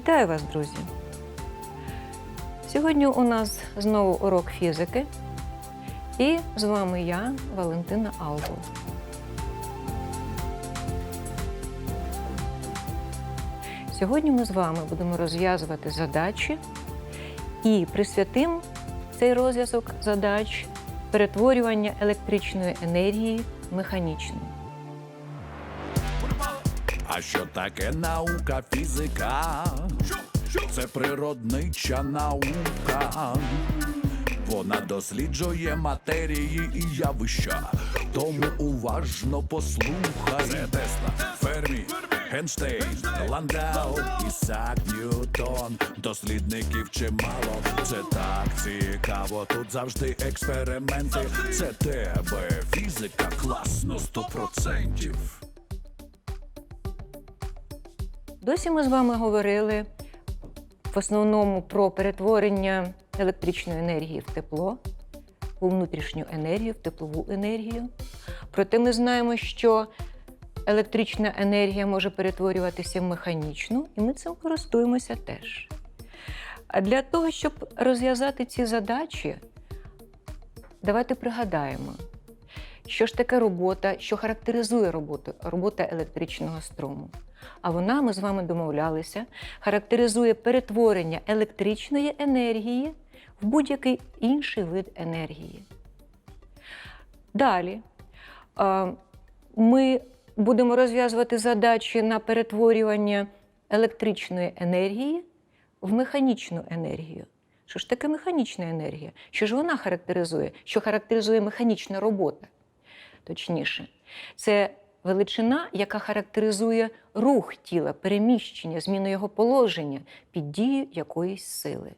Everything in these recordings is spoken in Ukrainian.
Вітаю вас, друзі! Сьогодні у нас знову урок фізики. І з вами я, Валентина Алгол. Сьогодні ми з вами будемо розв'язувати задачі і присвятимо цей розв'язок задач перетворювання електричної енергії в. А що таке наука фізика? Це природнича наука. Вона досліджує матерії і явища. Тому уважно послухай. Це Тесла, Фермі, Генштейн, Ландау, Ісак Ньютон. Дослідників чимало. Це так цікаво. Тут завжди експерименти. Це тебе фізика класно сто процентів. Досі ми з вами говорили в основному про перетворення електричної енергії в тепло, у внутрішню енергію, в теплову енергію. Проте ми знаємо, що електрична енергія може перетворюватися в механічну, і ми цим користуємося теж. А для того, щоб розв'язати ці задачі, давайте пригадаємо, що ж таке робота, що характеризує роботу, робота електричного струму. А вона, ми з вами домовлялися, характеризує перетворення електричної енергії в будь-який інший вид енергії. Далі ми будемо розв'язувати задачі на перетворювання електричної енергії в механічну енергію. Що ж таке механічна енергія? Що ж вона характеризує? Що характеризує механічна робота? Точніше, це величина, яка характеризує рух тіла, переміщення, зміну його положення під дією якоїсь сили.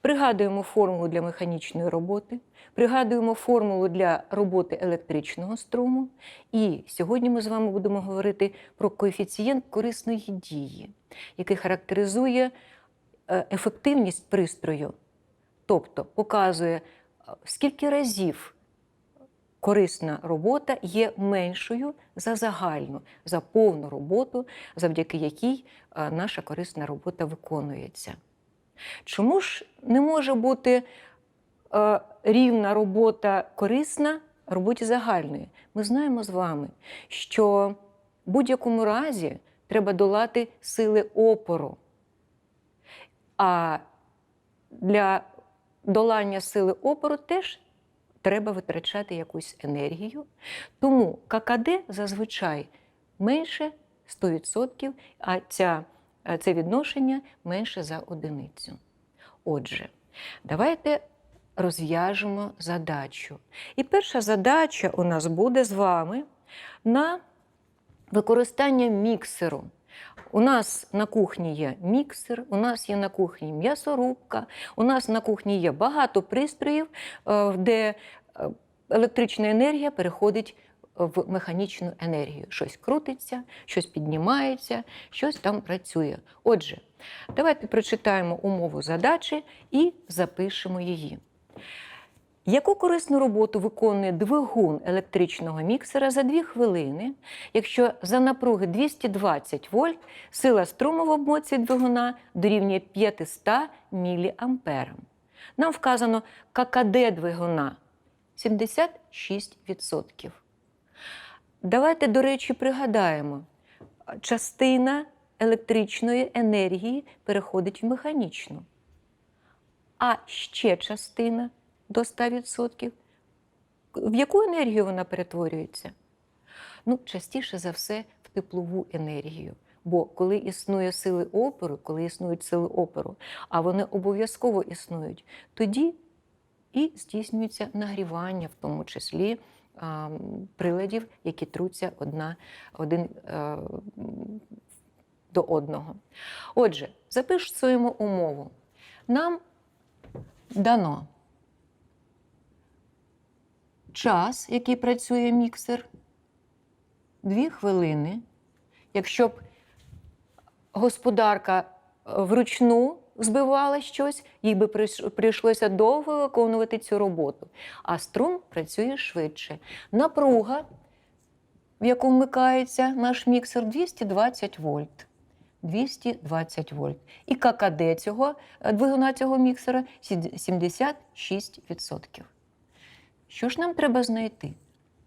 Пригадуємо формулу для механічної роботи, пригадуємо формулу для роботи електричного струму. І сьогодні ми з вами будемо говорити про коефіцієнт корисної дії, який характеризує е, ефективність пристрою, тобто показує, е, скільки разів корисна робота є меншою за загальну, за повну роботу, завдяки якій е, наша корисна робота виконується. Чому ж не може бути е, рівна робота корисна роботі загальної? Ми знаємо з вами, що в будь-якому разі треба долати сили опору. А для долання сили опору теж треба витрачати якусь енергію. Тому ККД зазвичай менше 100%, а ця, це відношення менше за одиницю. Отже, давайте розв'яжемо задачу. І перша задача у нас буде з вами на використання міксеру. У нас на кухні є міксер, у нас є на кухні м'ясорубка, у нас на кухні є багато пристроїв, е, де е, електрична енергія переходить в механічну енергію. Щось крутиться, щось піднімається, щось там працює. Отже, давайте прочитаємо умову задачі і запишемо її. Яку корисну роботу виконує двигун електричного міксера за 2 хвилини, якщо за напруги 220 вольт сила струму в обмотці двигуна дорівнює 500 мА? Нам вказано ККД двигуна 76%. Давайте, до речі, пригадаємо, частина електричної енергії переходить в механічну, а ще частина до 100%. В яку енергію вона перетворюється? Ну, частіше за все, в теплову енергію. Бо коли існує сили опору, коли існують сили опору, а вони обов'язково існують, тоді і здійснюється нагрівання, в тому числі а, приладів, які труться одна, один а, до одного. Отже, записуємо умову. Нам дано час, який працює міксер, дві хвилини. Якщо б господарка вручну збивала щось, їй би прийшлося довго виконувати цю роботу. А струм працює швидше. Напруга, в яку вмикається наш міксер, 220 вольт. 220 вольт. І ККД цього е, двигуна цього міксера 76%. Що ж нам треба знайти?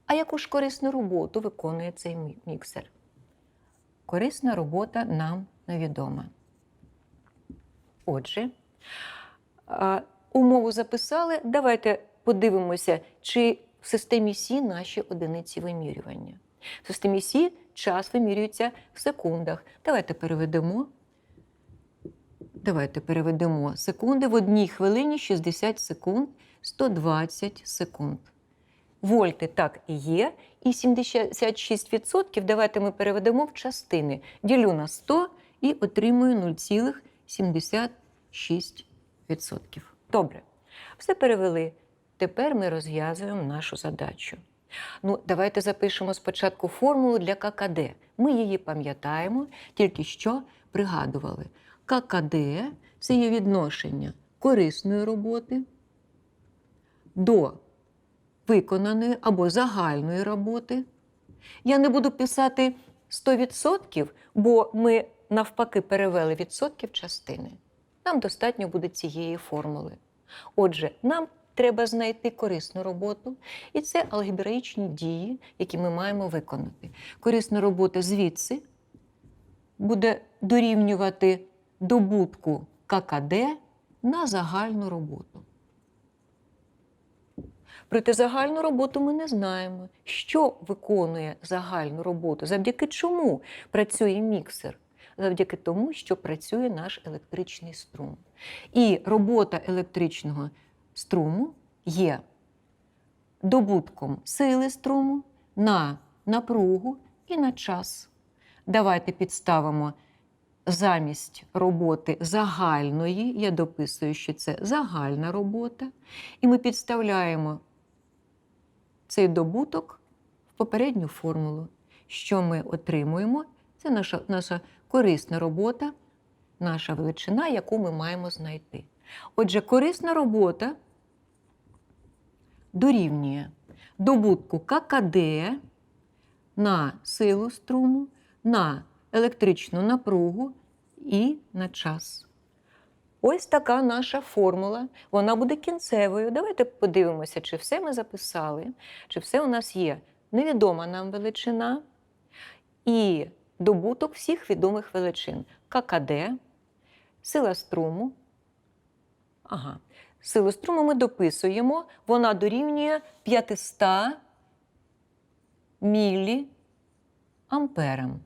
А яку ж корисну роботу виконує цей міксер? Корисна робота нам невідома. Отже, умову записали. Давайте подивимося, чи в системі Сі наші одиниці вимірювання. В системі Сі час вимірюється в секундах. Давайте переведемо. Давайте переведемо секунди. В одній хвилині 60 секунд, 120 секунд. Вольти так і є. І 76% давайте ми переведемо в частини. Ділю на 100 і отримую 0,76%. Добре. Все перевели. Тепер ми розв'язуємо нашу задачу. Ну, давайте запишемо спочатку формулу для ККД. Ми її пам'ятаємо, тільки що пригадували. ККД це є відношення корисної роботи до виконаної або загальної роботи. Я не буду писати 100%, бо ми навпаки перевели відсотки в частини. Нам достатньо буде цієї формули. Отже, нам треба знайти корисну роботу, і це алгебраїчні дії, які ми маємо виконати. Корисна робота звідси буде дорівнювати добутку ККД на загальну роботу. Проте загальну роботу ми не знаємо, що виконує загальну роботу, завдяки чому працює міксер. Завдяки тому, що працює наш електричний струм. І робота електричного струму є добутком сили струму на напругу і на час. Давайте підставимо замість роботи загальної, я дописую, що це загальна робота, і ми підставляємо цей добуток в попередню формулу. Що ми отримуємо? Це наша, наша корисна робота, наша величина, яку ми маємо знайти. Отже, корисна робота дорівнює добутку ККД на силу струму, на електричну напругу і на час. Ось така наша формула. Вона буде кінцевою. Давайте подивимося, чи все ми записали, чи все у нас є невідома нам величина і добуток всіх відомих величин. ККД, сила струму. Ага. Силу струму ми дописуємо, вона дорівнює 500 міліамперам.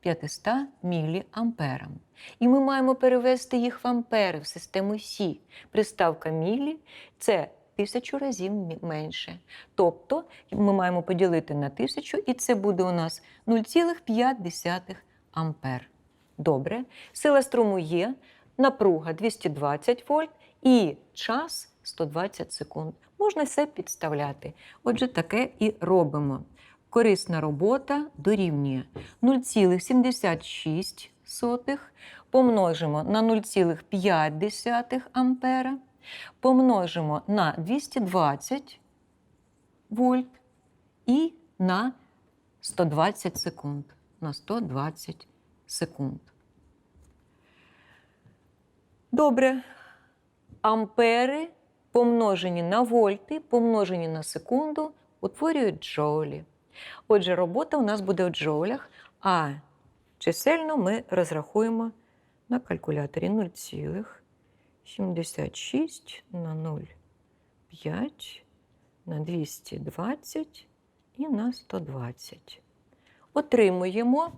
500 міліамперам. І ми маємо перевести їх в ампери в систему Сі. Приставка мілі це тисячу разів менше. Тобто ми маємо поділити на тисячу, і це буде у нас 0,5 ампер. Добре. Сила струму є, напруга 220 вольт і час 120 секунд. Можна все підставляти. Отже, таке і робимо. Корисна робота дорівнює 0,76 помножимо на 0,5 ампера, помножимо на 220 вольт і на 120 секунд. На 120 секунд. Добре. Ампери помножені на вольти, помножені на секунду, утворюють джоулі. Отже, робота у нас буде в джоулях, а чисельно ми розрахуємо на калькуляторі 0,76 на 0,5 на 220 і на 120. Отримуємо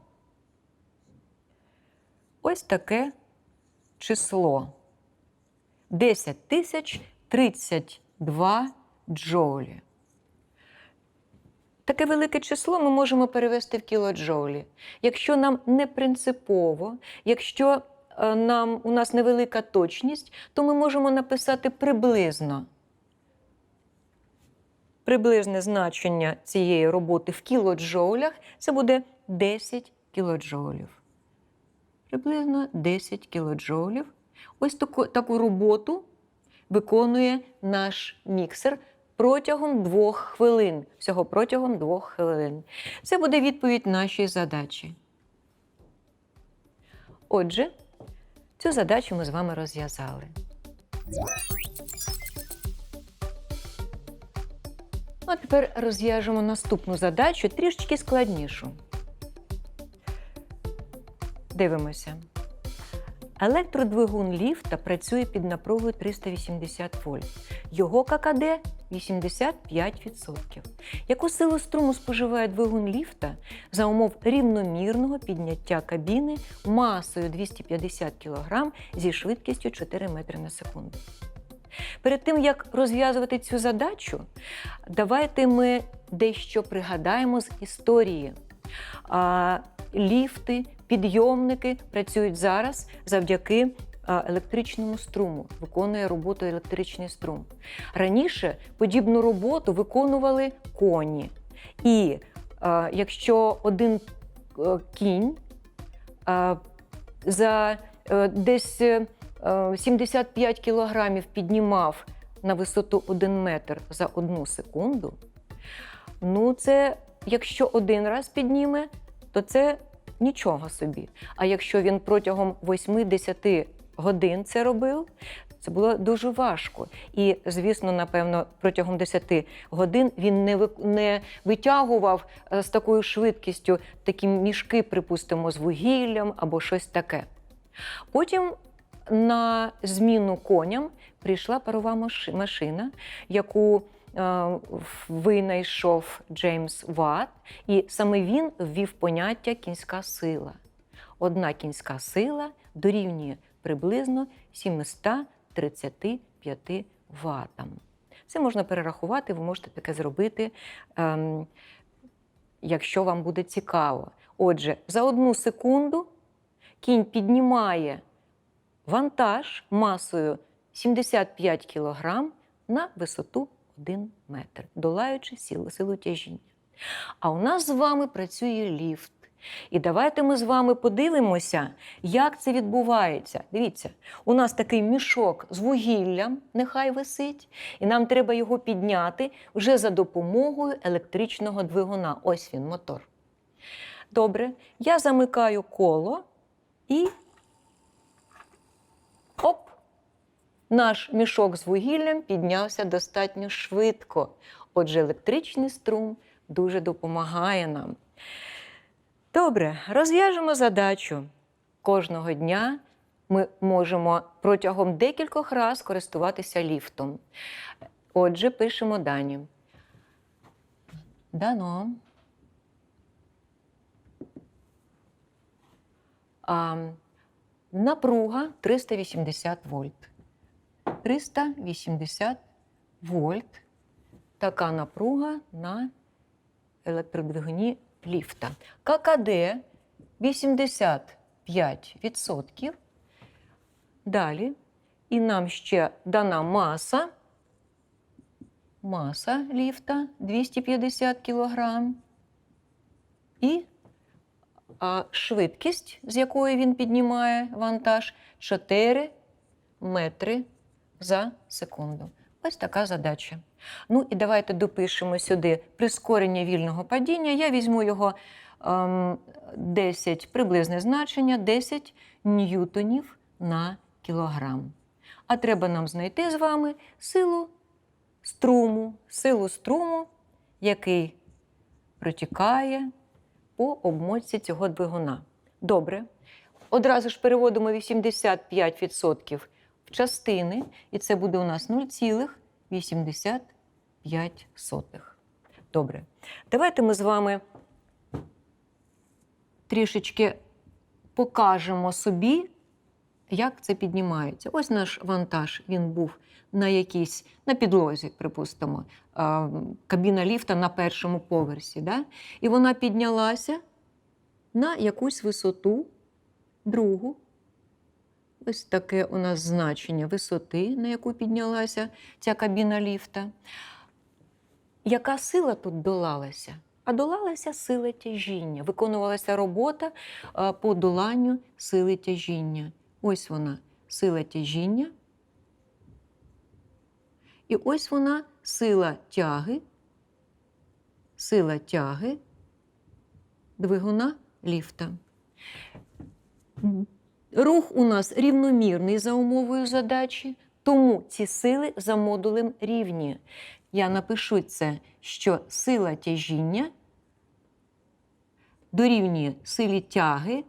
ось таке число. 10 тисяч 32 джоулі. Таке велике число ми можемо перевести в кілоджоулі. Якщо нам не принципово, якщо нам, у нас невелика точність, то ми можемо написати приблизно. Приблизне значення цієї роботи в кілоджоулях це буде 10 кілоджоулів. Приблизно 10 кілоджоулів. Ось таку, таку роботу виконує наш міксер протягом двох хвилин. Всього протягом двох хвилин. Це буде відповідь нашій задачі. Отже, цю задачу ми з вами розв'язали. А тепер розв'яжемо наступну задачу трішечки складнішу. Дивимося. Електродвигун ліфта працює під напругою 380 вольт. Його ККД 85%. Яку силу струму споживає двигун ліфта за умов рівномірного підняття кабіни масою 250 кг зі швидкістю 4 метри на секунду? Перед тим як розв'язувати цю задачу, давайте ми дещо пригадаємо з історії. Ліфти, підйомники працюють зараз завдяки електричному струму, виконує роботу електричний струм. Раніше подібну роботу виконували коні. І а, якщо один е, кінь а, за е, десь е, 75 кілограмів піднімав на висоту 1 метр за одну секунду, ну це якщо один раз підніме, то це нічого собі. А якщо він протягом 8-10 годин це робив, це було дуже важко. І, звісно, напевно, протягом 10 годин він не, не витягував е, з такою швидкістю такі мішки, припустимо, з вугіллям або щось таке. Потім на зміну коням прийшла парова машина, яку винайшов Джеймс Ватт, і саме він ввів поняття кінська сила. Одна кінська сила дорівнює приблизно 735 ватам. Це можна перерахувати, ви можете таке зробити, ем, якщо вам буде цікаво. Отже, за одну секунду кінь піднімає вантаж масою 75 кг на висоту 1 метр, долаючи силу, силу тяжіння. А у нас з вами працює ліфт. І давайте ми з вами подивимося, як це відбувається. Дивіться, у нас такий мішок з вугіллям, нехай висить, і нам треба його підняти вже за допомогою електричного двигуна. Ось він, мотор. Добре, я замикаю коло і Наш мішок з вугіллям піднявся достатньо швидко. Отже, електричний струм дуже допомагає нам. Добре, розв'яжемо задачу. Кожного дня ми можемо протягом декількох раз користуватися ліфтом. Отже, пишемо дані. Дано. А, напруга 380 вольт. 380 вольт. Така напруга на електродвигуні ліфта. ККД 85%. Далі. І нам ще дана маса. Маса ліфта 250 кг. І а, швидкість, з якою він піднімає вантаж 4 метри за секунду. Ось така задача. Ну і давайте допишемо сюди прискорення вільного падіння. Я візьму його ем, 10, приблизне значення 10 ньютонів на кілограм. А треба нам знайти з вами силу струму, силу струму, який протікає по обмотці цього двигуна. Добре. Одразу ж переводимо 85% в частини, і це буде у нас 0,85. Добре. Давайте ми з вами трішечки покажемо собі, як це піднімається. Ось наш вантаж він був на якійсь на підлозі, припустимо, кабіна ліфта на першому поверсі. Да? І вона піднялася на якусь висоту, другу. Ось таке у нас значення висоти, на яку піднялася ця кабіна ліфта. Яка сила тут долалася? А долалася сила тяжіння. Виконувалася робота по доланню сили тяжіння. Ось вона сила тяжіння. І ось вона сила тяги, сила тяги двигуна ліфта. Рух у нас рівномірний за умовою задачі, тому ці сили за модулем рівні. Я напишу це, що сила тяжіння дорівнює силі тяги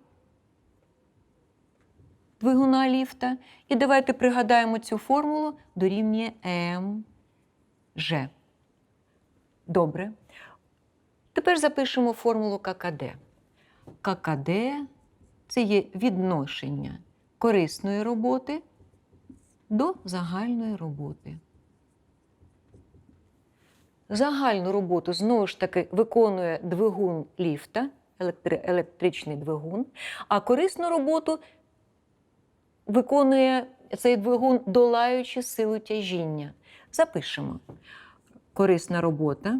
двигуна ліфта. І давайте пригадаємо цю формулу дорівнює МЖ. Добре. Тепер запишемо формулу ККД. ККД це є відношення корисної роботи до загальної роботи. Загальну роботу знову ж таки виконує двигун ліфта, електри- електричний двигун, а корисну роботу виконує цей двигун, долаючи силу тяжіння. Запишемо. Корисна робота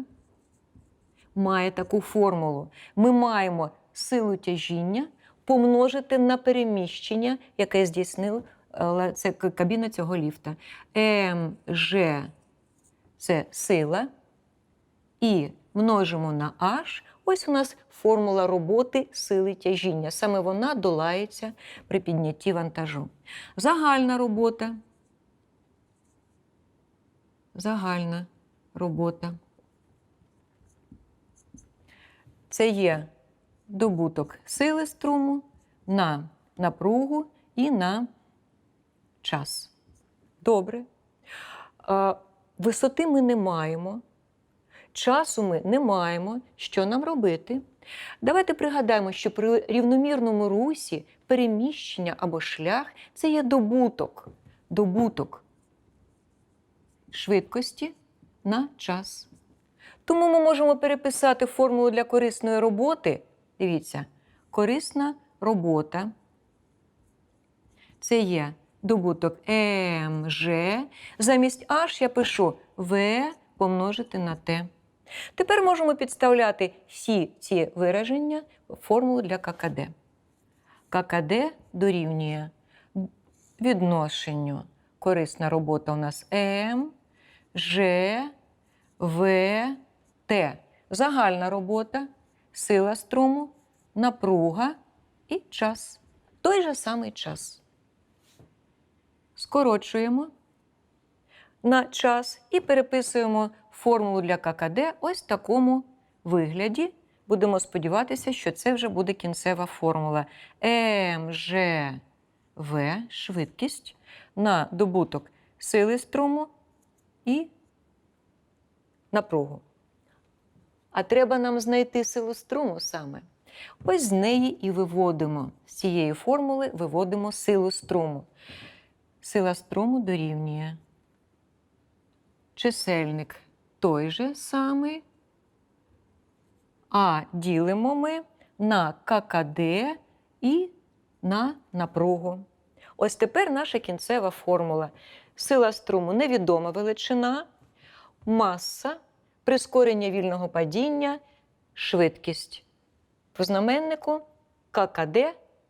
має таку формулу. Ми маємо силу тяжіння помножити на переміщення, яке здійснив е, це кабіна цього ліфта. МЖ це сила. І множимо на H. Ось у нас формула роботи сили тяжіння. Саме вона долається при піднятті вантажу. Загальна робота. Загальна робота. Це є добуток сили струму на напругу і на час. Добре. Висоти ми не маємо. Часу ми не маємо. Що нам робити? Давайте пригадаємо, що при рівномірному русі переміщення або шлях це є добуток. Добуток швидкості на час. Тому ми можемо переписати формулу для корисної роботи. Дивіться, корисна робота це є добуток МЖ. Замість H я пишу В помножити на Т. Тепер можемо підставляти всі ці вираження в формулу для ККД. ККД дорівнює відношенню. Корисна робота у нас М, Ж, В, Т. Загальна робота, сила струму, напруга і час. Той же самий час. Скорочуємо на час і переписуємо формулу для ККД ось в такому вигляді. Будемо сподіватися, що це вже буде кінцева формула. МЖВ швидкість на добуток сили струму і напругу. А треба нам знайти силу струму саме. Ось з неї і виводимо. З цієї формули виводимо силу струму. Сила струму дорівнює чисельник той же самий, а ділимо ми на ККД і на напругу. Ось тепер наша кінцева формула. Сила струму невідома величина, маса, прискорення вільного падіння, швидкість. В знаменнику ККД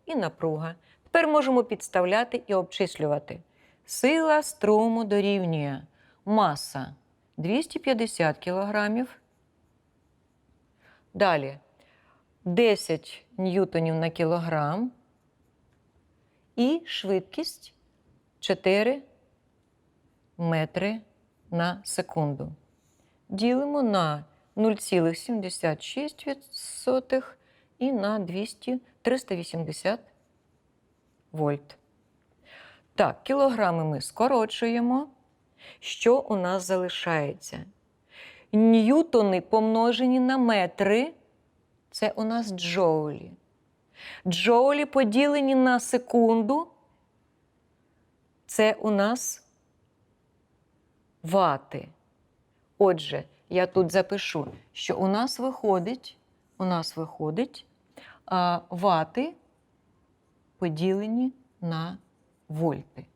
і напруга. Тепер можемо підставляти і обчислювати. Сила струму дорівнює маса 250 кг. Далі 10 ньютонів на кілограм. І швидкість 4 метри на секунду. Ділимо на 0,76 і на 200, 380 вольт. Так, кілограми ми скорочуємо. Що у нас залишається? Ньютони помножені на метри це у нас джоулі. Джоулі поділені на секунду. Це у нас вати. Отже, я тут запишу, що у нас виходить, у нас виходить а, вати поділені на вольти.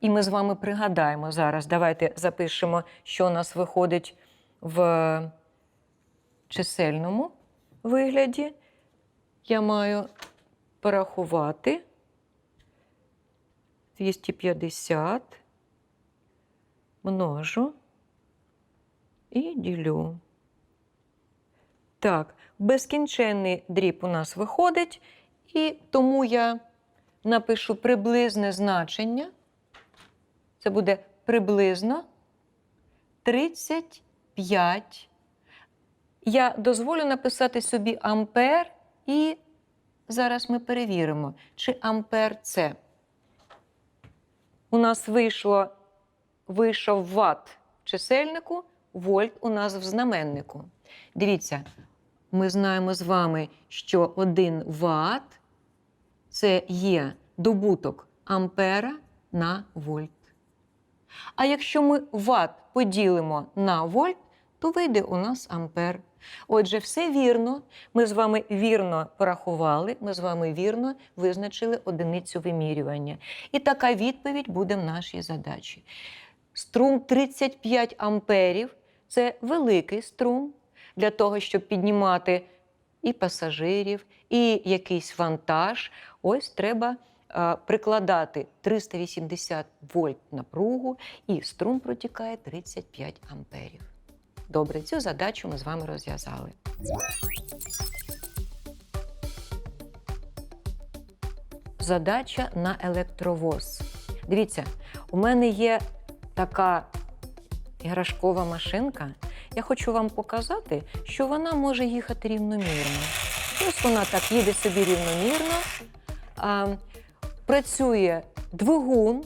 І ми з вами пригадаємо зараз. Давайте запишемо, що у нас виходить в чисельному вигляді. Я маю порахувати 250 множу і ділю. Так, безкінченний дріб у нас виходить, і тому я напишу приблизне значення. Це буде приблизно 35. Я дозволю написати собі ампер, і зараз ми перевіримо, чи ампер це. У нас вийшло, вийшов ватт в чисельнику, вольт у нас в знаменнику. Дивіться, ми знаємо з вами, що 1 ватт це є добуток ампера на вольт. А якщо ми ватт поділимо на вольт, то вийде у нас ампер. Отже, все вірно. Ми з вами вірно порахували, ми з вами вірно визначили одиницю вимірювання. І така відповідь буде в нашій задачі. Струм 35 амперів це великий струм для того, щоб піднімати і пасажирів, і якийсь вантаж. Ось треба прикладати 380 вольт напругу, і струм протікає 35 амперів. Добре, цю задачу ми з вами розв'язали. Задача на електровоз. Дивіться, у мене є така іграшкова машинка. Я хочу вам показати, що вона може їхати рівномірно. Ось вона так їде собі рівномірно. А, працює двигун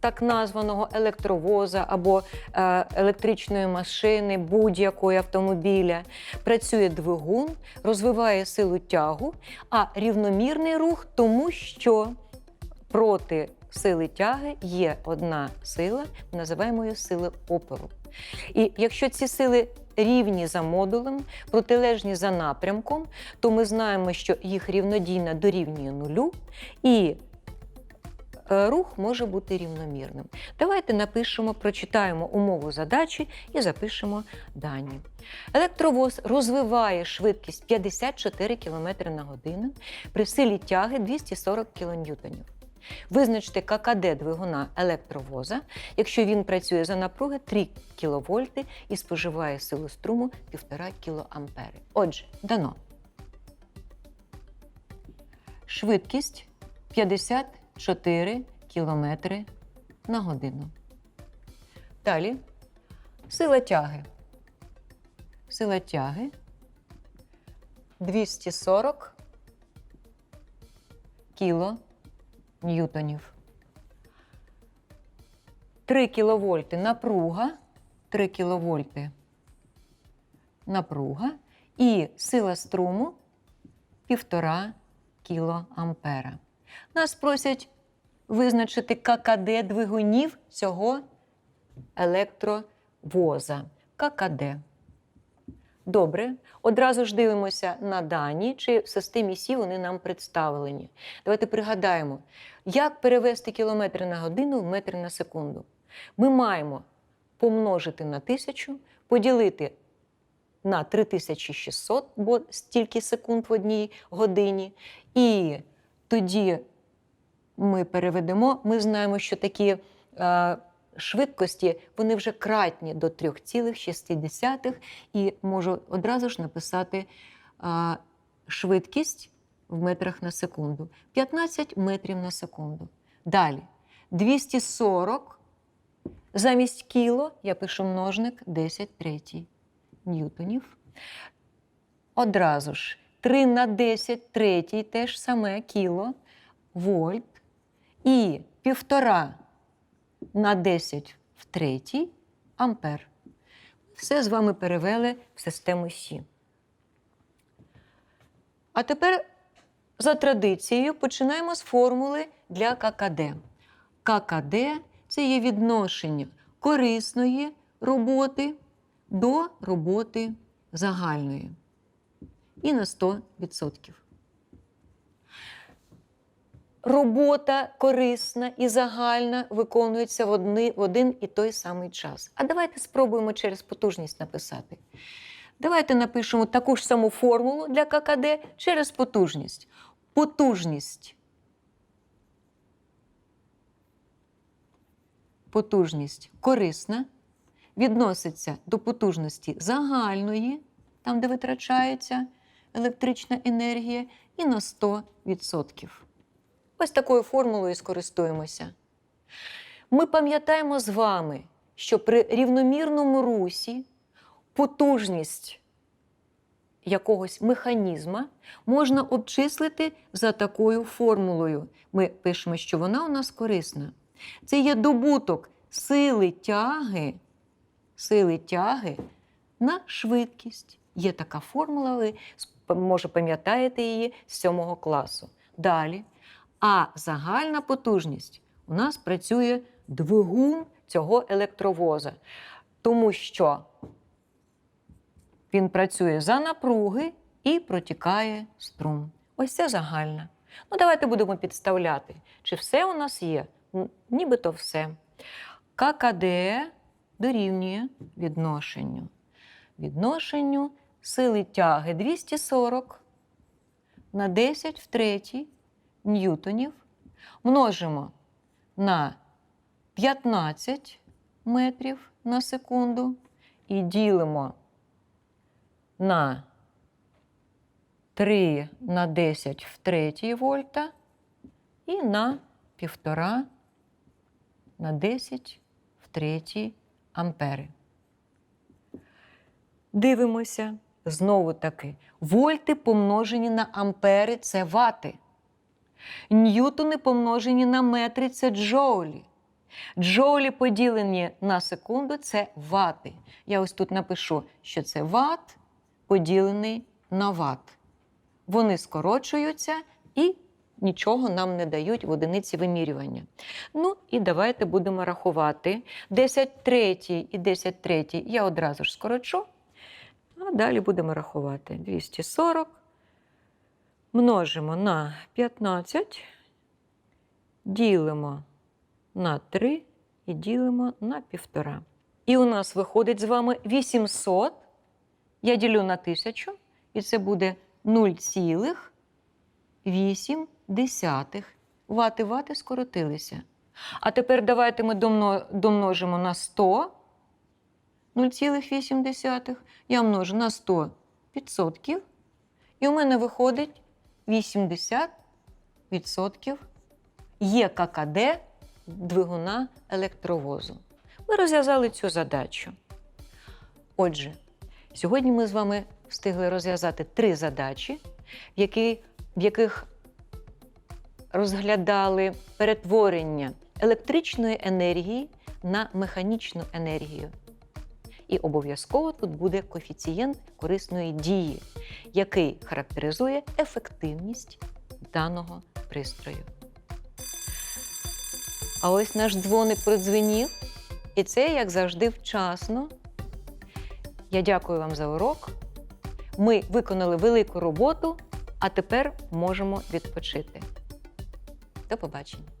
так названого електровоза або е, електричної машини, будь-якої автомобіля. Працює двигун, розвиває силу тягу, а рівномірний рух, тому що проти сили тяги є одна сила, називаємо її сили опору. І якщо ці сили рівні за модулем, протилежні за напрямком, то ми знаємо, що їх рівнодійна дорівнює нулю, і е, рух може бути рівномірним. Давайте напишемо, прочитаємо умову задачі і запишемо дані. Електровоз розвиває швидкість 54 км на годину при силі тяги 240 кН. Визначте ККД двигуна електровоза, якщо він працює за напруги 3 кВт і споживає силу струму 1,5 кА. Отже, дано. Швидкість 54 км на годину. Далі сила тяги. Сила тяги 240 кіло ньютонів. 3 кВт напруга, 3 кВт напруга і сила струму 1,5 кілоампера. Нас просять визначити ККД двигунів цього електровоза. ККД. Добре, одразу ж дивимося на дані, чи в системі Сі вони нам представлені. Давайте пригадаємо, як перевести кілометри на годину в метри на секунду. Ми маємо помножити на тисячу, поділити на 3600, бо стільки секунд в одній годині. І тоді ми переведемо, ми знаємо, що такі е, швидкості вони вже кратні до 3,6 і можу одразу ж написати е, швидкість в метрах на секунду. 15 метрів на секунду. Далі 240 замість кіло я пишу множник 10 третій ньютонів. Одразу ж 3 на 10 третій теж саме кіло вольт і півтора на 10 в третій ампер. Все з вами перевели в систему Сі. А тепер за традицією починаємо з формули для ККД. ККД це є відношення корисної роботи до роботи загальної. І на 100%. Робота корисна і загальна виконується в, одни, в один і той самий час. А давайте спробуємо через потужність написати. Давайте напишемо таку ж саму формулу для ККД через потужність. Потужність. Потужність корисна відноситься до потужності загальної, там, де витрачається електрична енергія, і на 100%. Ось такою формулою скористуємося. Ми пам'ятаємо з вами, що при рівномірному русі потужність якогось механізма можна обчислити за такою формулою. Ми пишемо, що вона у нас корисна. Це є добуток сили тяги, сили тяги на швидкість. Є така формула, ви може пам'ятаєте її з 7 класу. Далі. А загальна потужність у нас працює двигун цього електровоза, тому що він працює за напруги і протікає струм. Ось це загальна. Ну, давайте будемо підставляти. Чи все у нас є? Нібито все. ККД дорівнює відношенню. Відношенню сили тяги 240 на 10 в третій ньютонів множимо на 15 метрів на секунду і ділимо на 3 на 10 в третій вольта і на 1,5 на 10 в третій ампери. Дивимося знову таки. Вольти помножені на ампери це вати. Ньютони помножені на метри це джоулі. Джоулі поділені на секунду це вати. Я ось тут напишу, що це ват поділений на ват. Вони скорочуються і нічого нам не дають в одиниці вимірювання. Ну і давайте будемо рахувати. 10 третій і 10 третій я одразу ж скорочу. А далі будемо рахувати. 240 множимо на 15, ділимо на 3 і ділимо на 1,5. І у нас виходить з вами 800. Я ділю на 1000, і це буде 0,8 вати вати скоротилися. А тепер давайте ми домножимо на 100. 0,8. Я множу на 100 відсотків. І у мене виходить 80 відсотків є ККД двигуна електровозу. Ми розв'язали цю задачу. Отже, сьогодні ми з вами встигли розв'язати три задачі, які, в яких розглядали перетворення електричної енергії на механічну енергію. І обов'язково тут буде коефіцієнт корисної дії, який характеризує ефективність даного пристрою. А ось наш дзвоник продзвенів, і це, як завжди, вчасно. Я дякую вам за урок. Ми виконали велику роботу, а тепер можемо відпочити. До побачення!